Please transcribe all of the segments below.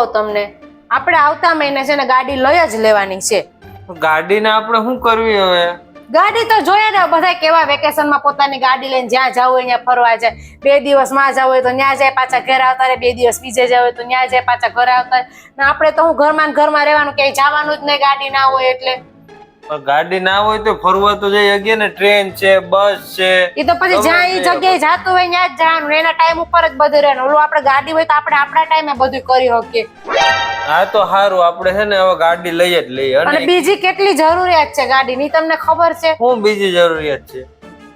કહું તમને આપણે આવતા મહિને છે ને ગાડી લઈ જ લેવાની છે. ગાડીને આપણે શું કરવી હવે? ગાડી તો જોઈએ ને બધા કેવા વેકેશનમાં પોતાની ગાડી લઈને જ્યાં જવું હોય ત્યાં ફરવા જાય. બે દિવસમાં જવું હોય તો ત્યાં જાય પાછા ઘરે આવતા રહે બે દિવસ બીજે જવું હોય તો ત્યાં જાય પાછા ઘરે આવતા. ને આપણે તો હું ઘરમાં ને ઘરમાં રહેવાનું ક્યાંય જવાનું જ નહીં ગાડી ના હોય એટલે. ગાડી ના હોય તો ફરવા તો જઈ શકીએ ને. ટ્રેન છે બસ છે. એ તો પછી જ્યાં એ જગ્યાએ જાતું હોય ત્યાં જ જવાનું. એના ટાઈમ ઉપર જ બધું રહેવાનું. ઓલું આપણે ગાડી હોય તો આપણે આપણા ટાઈમે બધું કરી શકીએ. હા તો સારું આપણે છે ને હવે ગાડી લઈએ જ લઈએ. અને બીજી કેટલી જરૂરિયાત છે ગાડીની? તમને ખબર છે? હું બીજી જરૂરિયાત છે?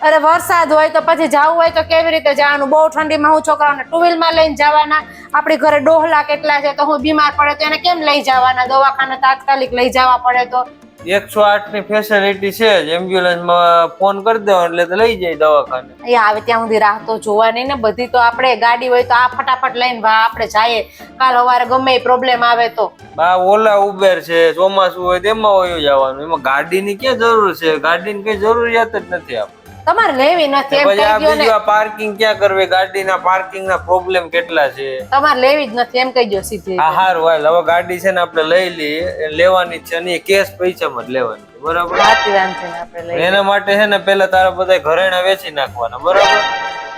અરે વરસાદ હોય તો પછી જવું હોય તો કેવી રીતે જવાનું? બહુ ઠંડીમાં હું છોકરાઓને ટુ વ્હીલમાં લઈને જવાના. આપણી ઘરે ડોહલા કેટલા છે તો હું બીમાર પડે તો એને કેમ લઈ જવાના? દવાખાને તાત્કાલિક લઈ જવા પડે તો. એકસો આઠની ફેસિલિટી છે જ. એમ્બ્યુલન્સમાં ફોન કરી દેવો એટલે તો લઈ જાય દવાખાને. એ આવે ત્યાં સુધી રાહ તો જોવા નહીં ને. બધી તો આપણે ગાડી હોય તો આ ફટાફટ લઈને ભા આપણે જઈએ. કાલ સવારે ગમે એ પ્રોબ્લેમ આવે તો. બા ઓલા ઉબેર છે ચોમાસું હોય તેમાં વયું જવાનું. એમાં ગાડીની ક્યાં જરૂર છે? ગાડીની કઈ જરૂરિયાત જ નથી આપણે. તમારે લેવી નથી એમ કહી દો ને. પાર્કિંગ ક્યાં કરવી? ગાડીના પાર્કિંગ ના પ્રોબ્લેમ કેટલા છે? તમારે લેવી જ નથી એમ કહી દો સીધી. આ હારું હાલ. હવે ગાડી છે ને આપણે લઈ લઈએ. લેવાની છે અને કેશ પૈસામાં જ લેવાની. બરાબર? સાચી વાત છે આપણે લઈ એના માટે છે ને પેલા તારા બધા ઘરેણા વેચી નાખવાના. બરાબર?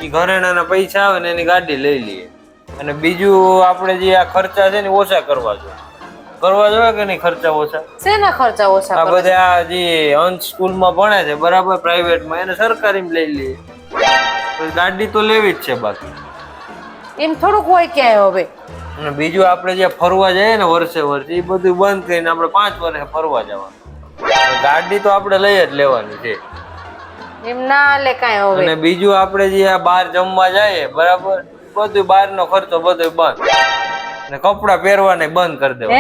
એ ઘરેણાના પૈસા આવે ને એની ગાડી લઈ લઈએ. અને બીજું આપણે જે આ ખર્ચા છે ને ઓછા કરવા જોઈએ. કરવા જોઈએ કે નહીં ખર્ચા ઓછા શેના ખર્ચા ઓછા આ બધા જે અંશ સ્કૂલમાં ભણે છે બરાબર પ્રાઇવેટમાં એને સરકારીમાં લઈ લઈએ ગાડી તો લેવી જ છે બાકી. એમ થોડુંક હોય ક્યાંય હવે? અને બીજું આપણે જે ફરવા જઈએ ને વર્ષે વર્ષે એ બધું બંધ કરીને આપણે પાંચ વર્ષે ફરવા જવાનું. ગાડી તો આપણે લઈ જ લેવાની છે. એમ ના લે કાંઈ હવે. અને બીજું આપણે જે આ બહાર જમવા જઈએ બરાબર? બધું બહારનો ખર્ચો બધું બંધ. અને કપડાં પહેરવાને બંધ કરી દેવા.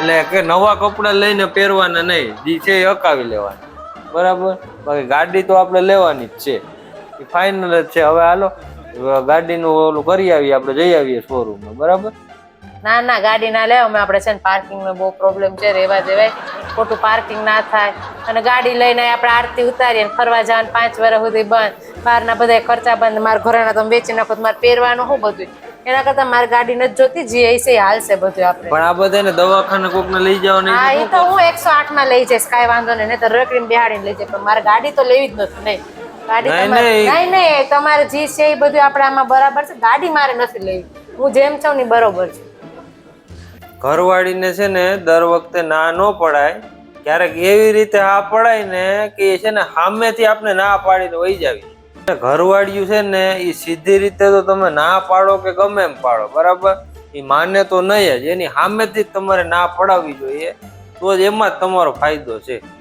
એટલે કે નવા કપડાં લઈને પહેરવાના નહીં. જે છે એ હકાવી લેવાના. બરાબર? બાકી ગાડી તો આપણે લેવાની જ છે. એ ફાઇનલ જ છે. હવે હાલો. ગાડીનું ઓલું કરી આવીએ આપણે જઈ આવીએ શોરૂમમાં બરાબર? ના ના ગાડી ના લેવા. અમે આપણે છે ને પાર્કિંગ નો બહુ પ્રોબ્લેમ છે. રેવા દેવાય. ખોટું પાર્કિંગ ના થાય. અને ગાડી લઈને આપણે આરતી ઉતારીએ ને ફરવા જવાનું પાંચ વર્ષ સુધી બંધ. બહારના બધા ખર્ચા બંધ. મારા ઘરેણા તમે વેચી નાખો મારે પહેરવાનું શું બધું એના કરતા મારે ગાડી નથી જોતી જે હશે હાલશે બધું આપણે. પણ આ બધાને દવાખાને કોકને લઈ જવાની હા એ તો હું એકસો આઠમાં લઈ જઈશ કાંઈ વાંધો નહીં તો રેકડીને બેહાડીને લઈ જાય. પણ મારે ગાડી તો લેવી જ નથી નહીં. ગાડી તમારે નહીં. નહીં નહીં તમારે જે છે એ બધું આપણે આમાં બરાબર છે. ગાડી મારે નથી લેવી. હું જેમ છું ને બરોબર છે. ઘરવાળીને છે ને દર વખતે ના ન પડાય. ક્યારેક એવી રીતે હા પડાય ને કે છે ને સામેથી આપણે ના પાડીને વહી જાવી. ઘરવાળિયું છે ને એ સીધી રીતે તો તમે ના પાડો કે ગમે એમ પાડો, બરાબર? એ માને તો નહીં જ, એની સામેથી જ તમારે ના પડાવવી જોઈએ. તો જ એમાં જ તમારો ફાયદો છે.